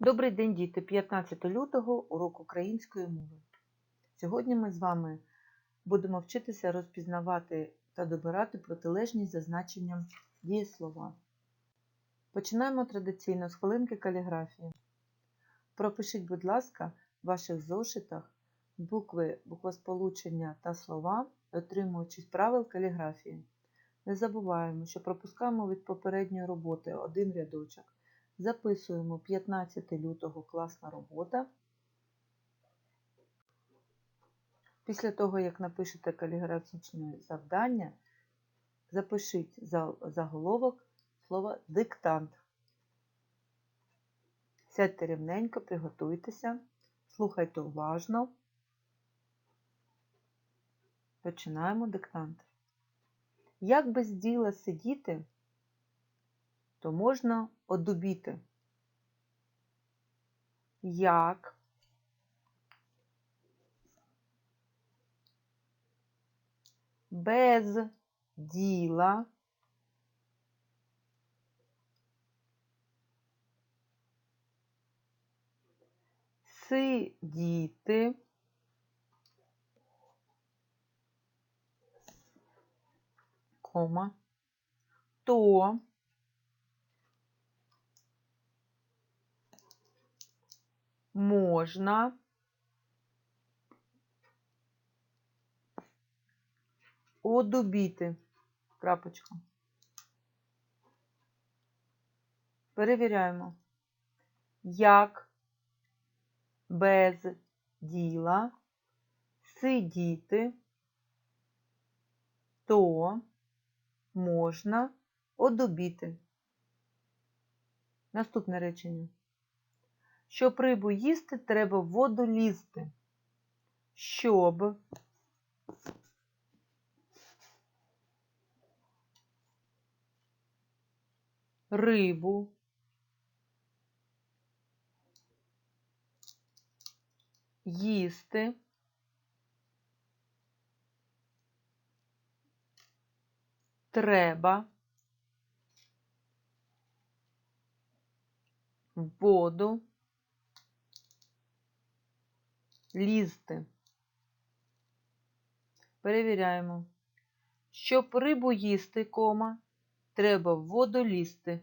Добрий день, діти! 15 лютого урок української мови. Сьогодні ми з вами будемо вчитися розпізнавати та добирати протилежність за значенням дієслова. Починаємо традиційно з хвилинки каліграфії. Пропишіть, будь ласка, в ваших зошитах букви, буквосполучення та слова, дотримуючись правил каліграфії. Не забуваємо, що пропускаємо від попередньої роботи один рядочок. Записуємо 15 лютого класна робота. Після того, як напишете каліграфічне завдання, запишіть за заголовок слова диктант. Сядьте рівненько, приготуйтеся, слухайте уважно. Починаємо диктант. Як без діла сидіти, то можна одубіти. Як? Без діла. Сидіти. Кома. То можна одубіти. Крапочка. Перевіряємо. Як без діла сидіти, то можна одубіти. Наступне речення. Щоб рибу їсти, треба в воду лізти. Щоб. Рибу. Їсти. Треба. Воду лізти. Перевіряємо. Щоб рибу їсти, кома, треба в воду лізти.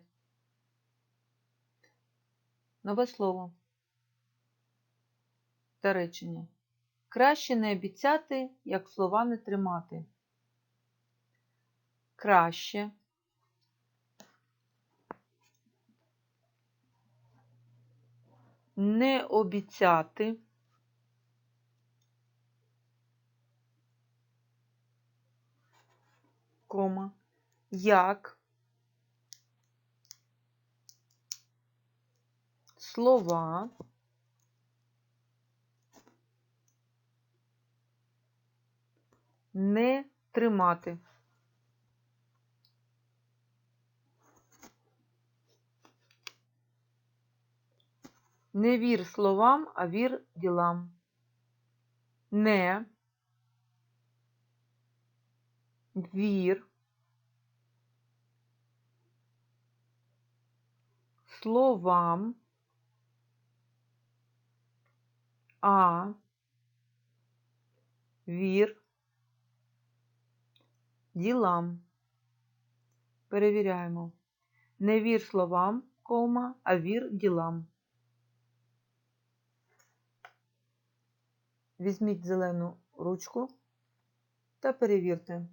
Нове слово. Та речення. Краще не обіцяти, як слова не тримати. Краще. Не обіцяти. Кома, як слова не тримати. Не вір словам, а вір ділам. Не вір словам, а вір ділам. Перевіряємо. Не вір словам, кома, а вір ділам. Візьміть зелену ручку та перевірте.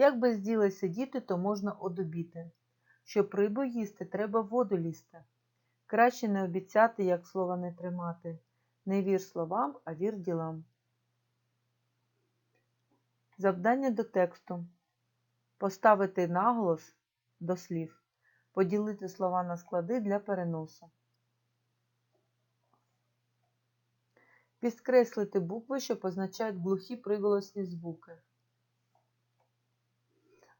Як без діла сидіти, то можна одобіти. Щоб рибу їсти, треба воду лізти. Краще не обіцяти, як слова не тримати. Не вір словам, а вір ділам. Завдання до тексту. Поставити наголос до слів. Поділити слова на склади для переносу. Підкреслити букви, що позначають глухі приголосні звуки.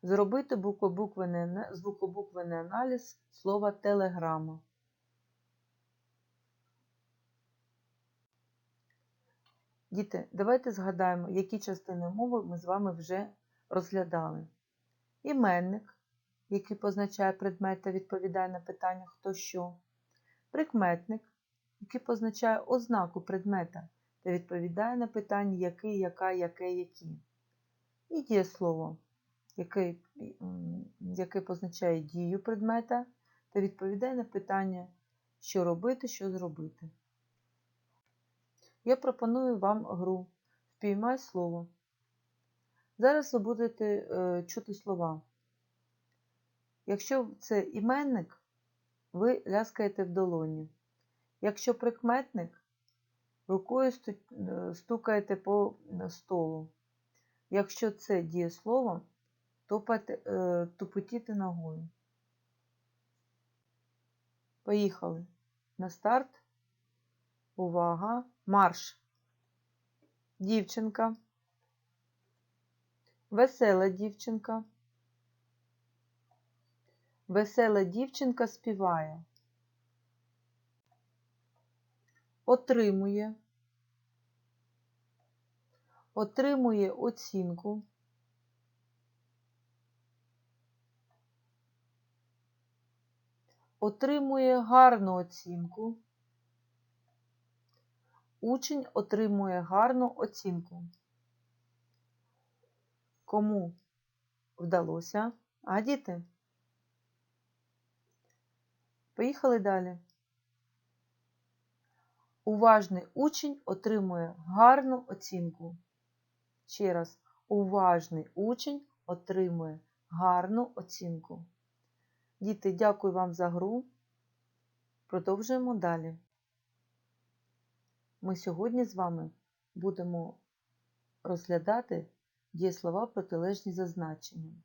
Зробити звукобуквений аналіз слова телеграма. Діти, давайте згадаємо, які частини мови ми з вами вже розглядали. Іменник, який позначає предмет та відповідає на питання хто що. Прикметник, який позначає ознаку предмета та відповідає на питання який, яка, яке, які. І дієслово, яке, м, яке позначає дію предмета та відповідає на питання, що робити, що зробити. Я пропоную вам гру Впіймай слово. Зараз ви будете е, чути слова. Якщо це іменник, ви ляскаєте в долоні. Якщо прикметник, рукою е, стукаєте по е, столу. Якщо це дієслово, топайте, е, тупотіти ногою. Поїхали. На старт. Увага. Марш. Дівчинка. Весела дівчинка. Весела дівчинка співає. Отримує. Отримує оцінку. Отримує гарну оцінку. Учень отримує гарну оцінку. Кому вдалося? А діти? Поїхали далі. Уважний учень отримує гарну оцінку. Ще раз, уважний учень отримує гарну оцінку. Діти, дякую вам за гру. Продовжуємо далі. Ми сьогодні з вами будемо розглядати дієслова протилежні за значенням.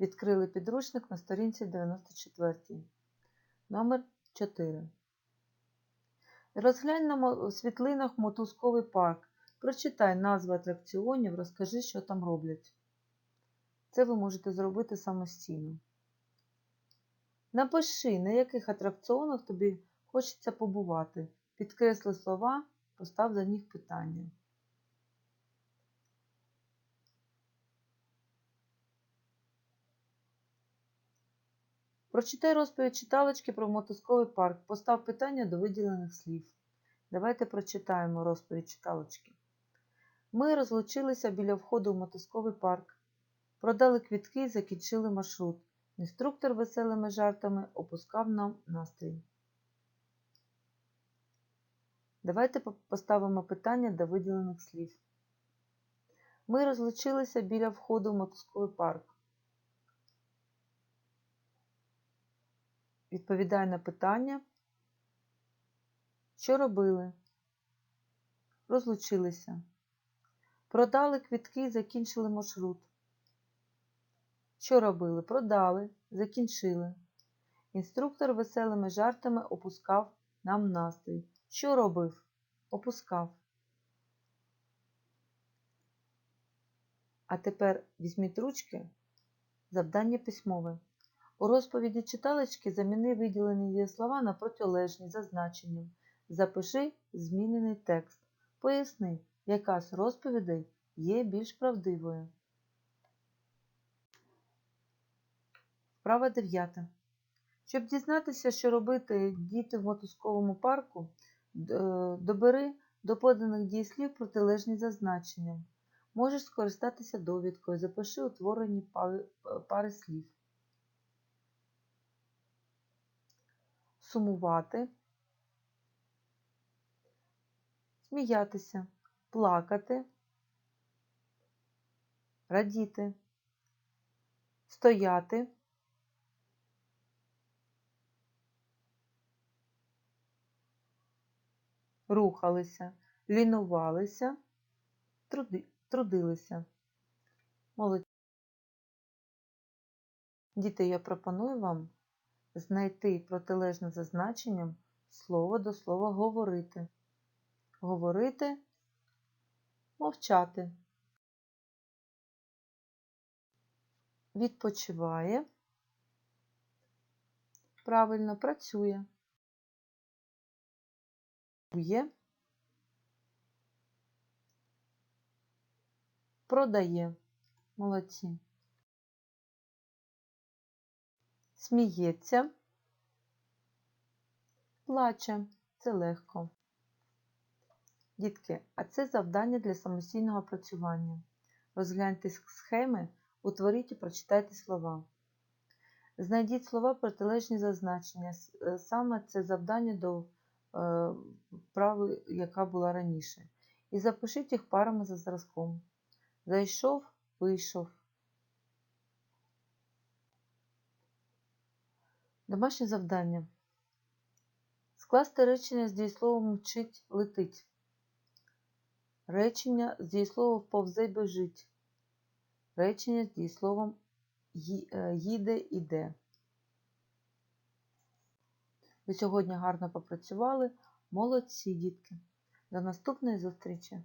Відкрили підручник на сторінці 94. Номер 4. Розглянь на світлинах мотузковий парк. Прочитай назви атракціонів, розкажи, що там роблять. Це ви можете зробити самостійно. Напиши, на яких атракціонах тобі хочеться побувати. Підкресли слова, постав за них питання. Прочитай розповідь читалочки про мотузковий парк. Постав питання до виділених слів. Давайте прочитаємо розповідь читалочки. Ми розлучилися біля входу в мотузковий парк. Продали квітки і закінчили маршрут. Інструктор веселими жартами опускав нам настрій. Давайте поставимо питання до виділених слів. Ми розлучилися біля входу в мотузковий парк. Відповідає на питання. Що робили? Розлучилися. Продали квітки і закінчили маршрут. Що робили? Продали, закінчили. Інструктор веселими жартами опускав нам настрій. Що робив? Опускав. А тепер візьміть ручки. Завдання письмове. У розповіді читалочки заміни виділені дієслова на протилежні за значенням. Запиши змінений текст. Поясни, яка з розповідей є більш правдивою. Вправа 9. Щоб дізнатися, що робити діти в мотузковому парку, е, добери до поданих дієслів протилежні за значенням. Можеш скористатися довідкою, запиши утворені пари, пари слів. Сумувати, сміятися, плакати, радіти, стояти, рухалися, лінувалися, труди, трудилися. Молодці. Діти, я пропоную вам знайти протилежне за значенням слово до слова говорити. Говорити, мовчати. Відпочиває. Правильно працює. Є. Продає. Молодці. Сміється. Плаче. Це легко. Дітки, а це завдання для самостійного працювання. Розгляньте схеми, утворіть і прочитайте слова. Знайдіть слова протилежні за значення. Е, Саме це завдання до е, вправи, яка була раніше. І запишіть їх парами за зразком. Зайшов, вийшов. Домашнє завдання. Скласти речення з дієсловом мчить, летить. Речення з дієсловом повзе бежить. Речення з дієсловом е, їде, іде. Ви сьогодні гарно попрацювали. Молодці, дітки. До наступної зустрічі!